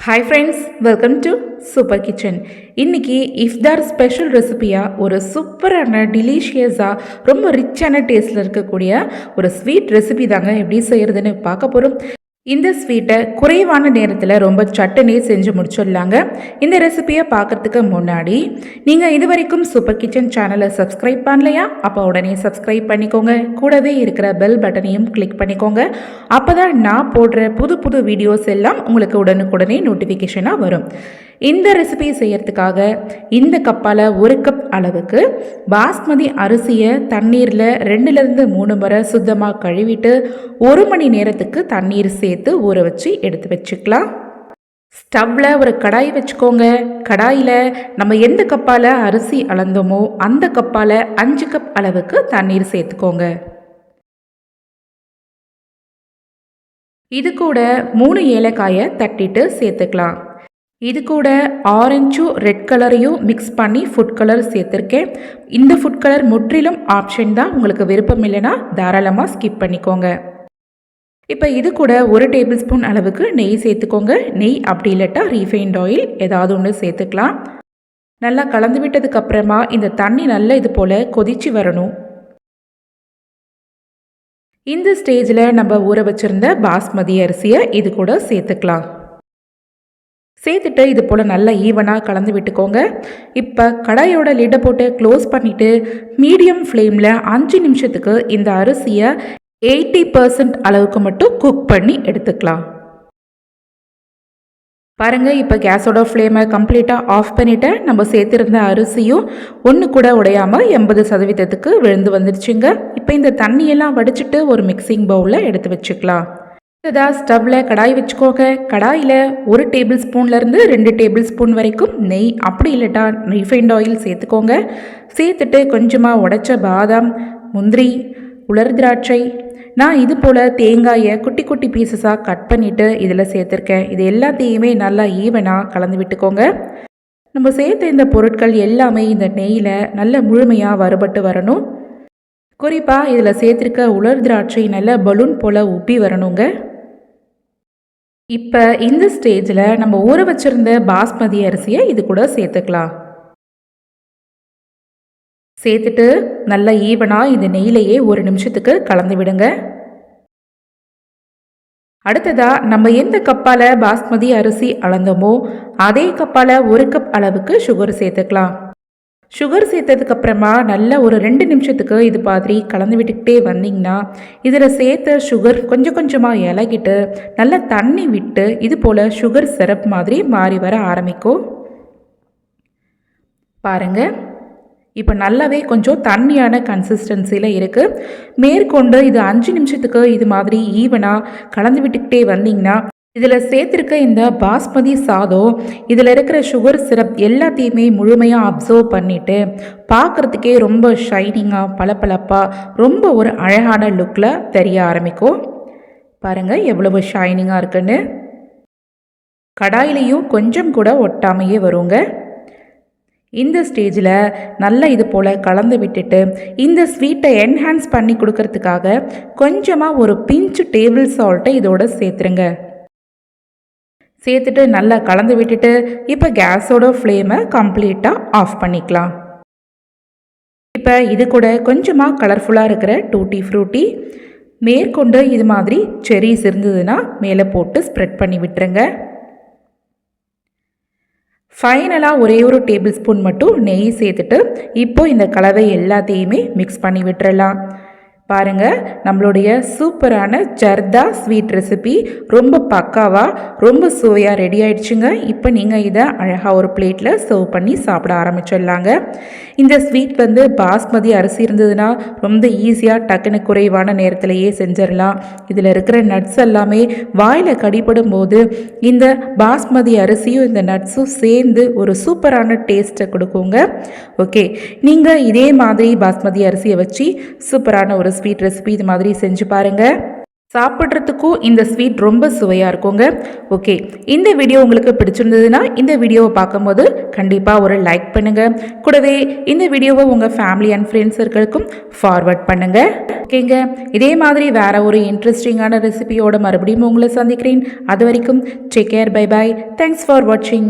Hi friends welcome to super kitchen இன்னைக்கு இஃப்தார் special ரெசிபியாக ஒரு சூப்பரான டிலீஷியஸாக ரொம்ப ரிச்சான டேஸ்ட்டில் இருக்கக்கூடிய ஒரு ஸ்வீட் ரெசிபி தாங்க எப்படி செய்கிறதுன்னு பார்க்க போகிறோம் இந்த ஸ்வீட்டை குறைவான நேரத்தில் ரொம்ப சட்டுனே செஞ்சு முடிச்சிடலாங்க. இந்த ரெசிபியை பார்க்கறதுக்கு முன்னாடி நீங்கள் இது வரைக்கும் சூப்பர் கிச்சன் சேனலை சப்ஸ்கிரைப் பண்ணலையா? அப்போ உடனே சப்ஸ்கிரைப் பண்ணிக்கோங்க. கூடவே இருக்கிற பெல் பட்டனையும் கிளிக் பண்ணிக்கோங்க. அப்போ தான் நான் போடுற புது புது வீடியோஸ் எல்லாம் உங்களுக்கு உடனுக்குடனே நோட்டிஃபிகேஷனாக வரும். இந்த ரெசிபி செய்யறதுக்காக இந்த கப்பால் ஒரு கப் அளவுக்கு பாஸ்மதி அரிசியை தண்ணீரில் ரெண்டுலேருந்து மூணு முறை சுத்தமாக கழுவிட்டு ஒரு மணி நேரத்துக்கு தண்ணீர் சேர்த்து ஊற வச்சு எடுத்து வச்சுக்கலாம். ஸ்டவ்வில் ஒரு கடாய் வச்சுக்கோங்க. கடாயில் நம்ம எந்த கப்பால் அரிசி அளந்தோமோ அந்த கப்பால் அஞ்சு கப் அளவுக்கு தண்ணீர் சேர்த்துக்கோங்க. இது கூட மூணு ஏலக்காயை தட்டிட்டு சேர்த்துக்கலாம். இது கூட ஆரஞ்சும் ரெட் கலரையும் மிக்ஸ் பண்ணி ஃபுட் கலர் சேர்த்துருக்கேன். இந்த ஃபுட் கலர் முற்றிலும் ஆப்ஷன் தான். உங்களுக்கு விருப்பம் இல்லைன்னா தாராளமாக ஸ்கிப் பண்ணிக்கோங்க. இப்போ இது கூட ஒரு டேபிள் ஸ்பூன் அளவுக்கு நெய் சேர்த்துக்கோங்க. நெய் அப்படி இல்லாட்டா ரீஃபைண்ட் ஆயில் ஏதாவது ஒன்று சேர்த்துக்கலாம். நல்லா கலந்து விட்டதுக்கு அப்புறமா இந்த தண்ணி நல்லா இது போல் கொதிச்சு வரணும். இந்த ஸ்டேஜில் நம்ம ஊற வச்சுருந்த பாஸ்மதி அரிசியை இது கூட சேர்த்துக்கலாம். சேர்த்துட்டு இது போல் நல்லா ஈவனாக கலந்து விட்டுக்கோங்க. இப்போ கடாயோட லிட்டை போட்டு க்ளோஸ் பண்ணிவிட்டு மீடியம் ஃப்ளேமில் அஞ்சு நிமிஷத்துக்கு இந்த அரிசியை எயிட்டி பர்சன்ட் அளவுக்கு மட்டும் குக் பண்ணி எடுத்துக்கலாம். பாருங்கள் இப்போ கேஸோட ஃப்ளேமை கம்ப்ளீட்டாக ஆஃப் பண்ணிவிட்டு நம்ம சேர்த்துருந்த அரிசியும் ஒன்று கூட உடையாமல் எண்பது சதவீதத்துக்கு விழுந்து வந்துடுச்சுங்க இப்போ இந்த தண்ணியெல்லாம் வடிச்சிட்டு ஒரு மிக்சிங் பவுலில் எடுத்து வச்சுக்கலாம். அடுத்ததாக ஸ்டவ்வில் கடாய் வச்சுக்கோங்க. கடாயில் ஒரு டேபிள் ஸ்பூன்லேருந்து ரெண்டு டேபிள் ஸ்பூன் வரைக்கும் நெய் அப்படி இல்லட்டா ரீஃபைண்ட் ஆயில் சேர்த்துக்கோங்க. சேர்த்துட்டு கொஞ்சமாக உடச்ச பாதாம் முந்திரி உலர் திராட்சை நான் இது போல் தேங்காயை குட்டி குட்டி பீசஸாக கட் பண்ணிவிட்டு இதில் சேர்த்துருக்கேன். இது எல்லாத்தையுமே நல்லா ஈவனாக கலந்து விட்டுக்கோங்க. நம்ம சேர்த்த இந்த பொருட்கள் எல்லாமே இந்த நெய்யில் நல்ல முழுமையாக வறுபட்டு வரணும். குறிப்பாக இதில் சேர்த்துருக்க உலர் திராட்சை நல்ல பலூன் போல் உப்பி வரணுங்க. இப்போ இந்த ஸ்டேஜில் நம்ம ஊற வச்சுருந்த பாஸ்மதி அரிசியை இது கூட சேர்த்துக்கலாம். சேர்த்துட்டு நல்லா ஈவனாக இந்த நெய்லையே ஒரு நிமிஷத்துக்கு கலந்து விடுங்க. அடுத்ததாக நம்ம எந்த கப்பால் பாஸ்மதி அரிசி அளந்தோமோ அதே கப்பால் ஒரு கப் அளவுக்கு சுகர் சேர்த்துக்கலாம். சுகர் சேர்த்ததுக்கப்புறமா நல்ல ஒரு ரெண்டு நிமிஷத்துக்கு இது மாதிரி கலந்து விட்டுக்கிட்டே வந்தீங்கன்னா இதில் சேர்த்த சுகர் கொஞ்சம் கொஞ்சமாக இலகிட்டு நல்லா தண்ணி விட்டு இது போல் சுகர் சிரப் மாதிரி மாறி வர ஆரம்பிக்கும். பாருங்கள் இப்போ நல்லாவே கொஞ்சம் தண்ணியான கன்சிஸ்டன்சியில் இருக்குது மேற்கொண்டு இது அஞ்சு நிமிஷத்துக்கு இது மாதிரி ஈவனாக கலந்து விட்டுக்கிட்டே வந்தீங்கன்னா இதில் சேர்த்துருக்க இந்த பாஸ்மதி சாதம் இதில் இருக்கிற சுகர் சிரப் எல்லாத்தையுமே முழுமையாக அப்சர்வ் பண்ணிவிட்டு பார்க்குறதுக்கே ரொம்ப ஷைனிங்காக பளபளப்பாக ரொம்ப ஒரு அழகான லுக்கில் தெரிய ஆரம்பிக்கும். பாருங்கள் எவ்வளவு ஷைனிங்காக இருக்குன்னு. கடாயிலையும் கொஞ்சம் கூட ஒட்டாமையே வருங்க. இந்த ஸ்டேஜில் நல்லா இது போல் கலந்து விட்டுட்டு இந்த ஸ்வீட்டை என்ஹான்ஸ் பண்ணி கொடுக்கறதுக்காக கொஞ்சமாக ஒரு பிஞ்சு டேபிள் சால்ட்டை இதோட சேர்த்துருங்க. சேர்த்துட்டு நல்லா கலந்து விட்டுட்டு இப்போ கேஸோட ஃப்ளேமை கம்ப்ளீட்டாக ஆஃப் பண்ணிக்கலாம். இப்போ இது கூட கொஞ்சமாக கலர்ஃபுல்லாக இருக்கிற டூட்டி ஃப்ரூட்டி மேற்கொண்டு இது மாதிரி செரிஸ் இருந்ததுன்னா மேலே போட்டு ஸ்ப்ரெட் பண்ணி விட்டுருங்க. ஃபைனலாக ஒரே ஒரு டேபிள் ஸ்பூன் மட்டும் நெய் சேர்த்துட்டு இப்போ இந்த கலவை எல்லாத்தையுமே மிக்ஸ் பண்ணி விட்டுறலாம். பாருங்கள் நம்மளுடைய சூப்பரான ஜர்தா ஸ்வீட் ரெசிபி. ரொம்ப பக்காவாக ரொம்ப சுவையாக ரெடி ஆயிடுச்சுங்க. இப்போ நீங்கள் இதை அழகாக ஒரு பிளேட்டில் சர்வ் பண்ணி சாப்பிட ஆரம்பிச்சிடலாங்க. இந்த ஸ்வீட் வந்து பாஸ்மதி அரிசி இருந்ததுன்னா ரொம்ப ஈஸியாக டக்குன்னு குறைவான நேரத்திலேயே செஞ்சிடலாம். இதில் இருக்கிற நட்ஸ் எல்லாமே வாயில் கடிப்படும் போது இந்த பாஸ்மதி அரிசியும் இந்த நட்ஸும் சேர்ந்து ஒரு சூப்பரான டேஸ்ட்டை கொடுக்குங்க. ஓகே நீங்கள் இதே மாதிரி பாஸ்மதி அரிசியை வச்சு சூப்பரான ஒரு ஸ்வீட் ரெசிபி இது மாதிரி செஞ்சு பாருங்கள் சாப்பிட்றதுக்கும் இந்த ஸ்வீட் ரொம்ப சுவையாக இருக்குங்க. ஓகே இந்த வீடியோ உங்களுக்கு பிடிச்சிருந்ததுன்னா இந்த வீடியோவை பார்க்கும்போது கண்டிப்பாக ஒரு லைக் பண்ணுங்கள் கூடவே இந்த வீடியோவை உங்கள் ஃபேமிலி அண்ட் ஃப்ரெண்ட்ஸ் சர்க்கிளுக்கும் ஃபார்வர்ட் பண்ணுங்கள் ஓகேங்க இதே மாதிரி வேறு ஒரு இன்ட்ரெஸ்டிங்கான ரெசிபியோட மறுபடியும் உங்களை சந்திக்கிறேன். அது வரைக்கும் take care bye bye thanks for வாட்சிங்